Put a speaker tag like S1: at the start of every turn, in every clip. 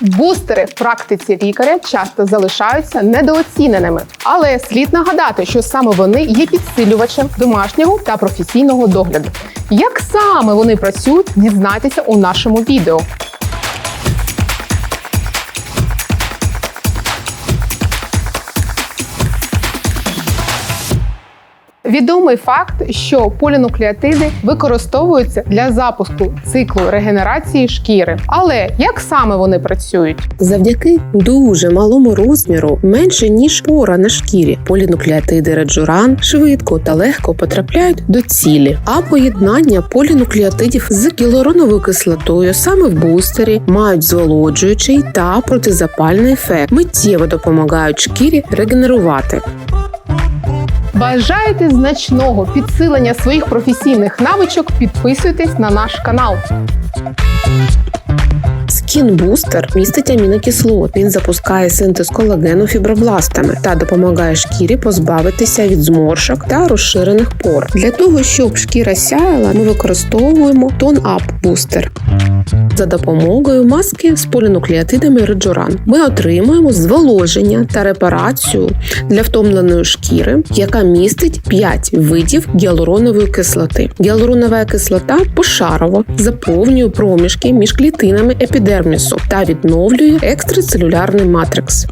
S1: Бустери в практиці лікаря часто залишаються недооціненими, але слід нагадати, що саме вони є підсилювачем домашнього та професійного догляду. Як саме вони працюють, дізнайтеся у нашому відео. Відомий факт, що полінуклеотиди використовуються для запуску циклу регенерації шкіри. Але як саме вони працюють?
S2: Завдяки дуже малому розміру, менше ніж пора на шкірі, полінуклеотиди реджуран швидко та легко потрапляють до цілі. А поєднання полінуклеотидів з гіалуроновою кислотою саме в бустері мають зволоджуючий та протизапальний ефект, миттєво допомагають шкірі регенерувати.
S1: Бажаєте значного підсилення своїх професійних навичок? Підписуйтесь на наш канал.
S2: Скін бустер містить амінокислот. Він запускає синтез колагену фібробластами та допомагає шкірі позбавитися від зморшок та розширених пор. Для того щоб шкіра сяяла, ми використовуємо тон ап бустер. За допомогою маски з полінуклеотидами реджуран ми отримуємо зволоження та репарацію для втомленої шкіри, яка містить 5 видів гіалуронової кислоти. Гіалуронова кислота пошарово заповнює проміжки між клітинами епідермісу та відновлює екстрацелюлярний матрикс.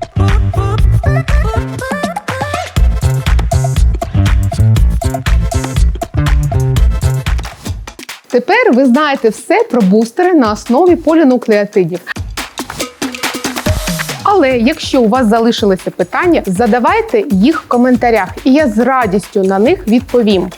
S1: Тепер ви знаєте все про бустери на основі полінуклеотидів. Але якщо у вас залишилися питання, задавайте їх в коментарях, і я з радістю на них відповім.